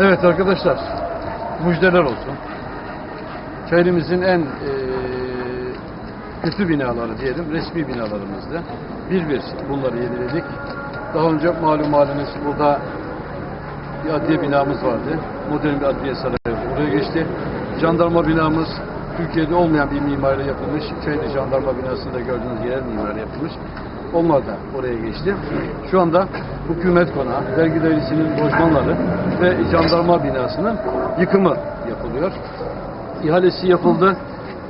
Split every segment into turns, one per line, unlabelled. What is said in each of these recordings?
Evet arkadaşlar, müjdeler olsun. Şehrimizin en eee, kötü binaları diyelim, resmi binalarımızdı. Bir bir bunları yeniledik. Daha önce malum haliniz burada bir adliye binamız vardı. Modern bir adliye sarayı oraya geçti. Jandarma binamız Türkiye'de olmayan bir mimariyle yapılmış. Şeyde jandarma binasında gördüğünüz yerel mimari yapılmış. Onlar da oraya geçti. Şu anda hükümet konağı, vergi dairesinin lojmanları ve jandarma binasının yıkımı yapılıyor. İhalesi yapıldı.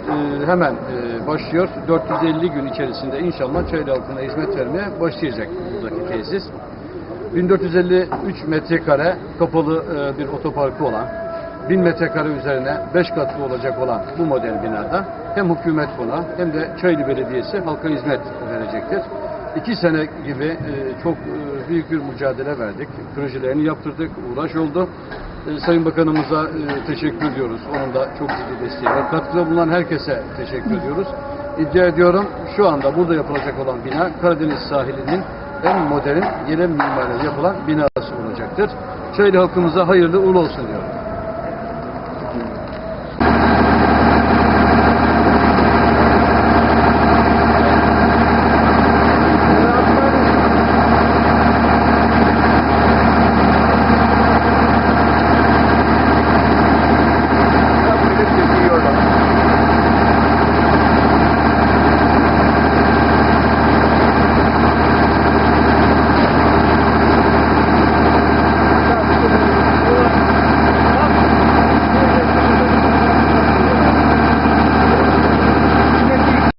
Ee, hemen e, başlıyor. 450 gün içerisinde inşallah Çaylı halkına hizmet vermeye başlayacak buradaki tesis. 1453 metrekare kapalı e, bir otoparkı olan, 1000 metrekare üzerine 5 katlı olacak olan bu model binada hem hükümet konağı hem de Çaylı Belediyesi halka hizmet verecektir. İki sene gibi e, çok e, büyük bir mücadele verdik. Projelerini yaptırdık, uğraş oldu. E, Sayın Bakanımıza e, teşekkür ediyoruz. Onun da çok ciddi desteği var. Katkıda bulunan herkese teşekkür ediyoruz. İddia ediyorum şu anda burada yapılacak olan bina Karadeniz sahilinin en modern, yeni mimariyle yapılan binası olacaktır. Çaylı halkımıza hayırlı uğurlu olsun diyorum.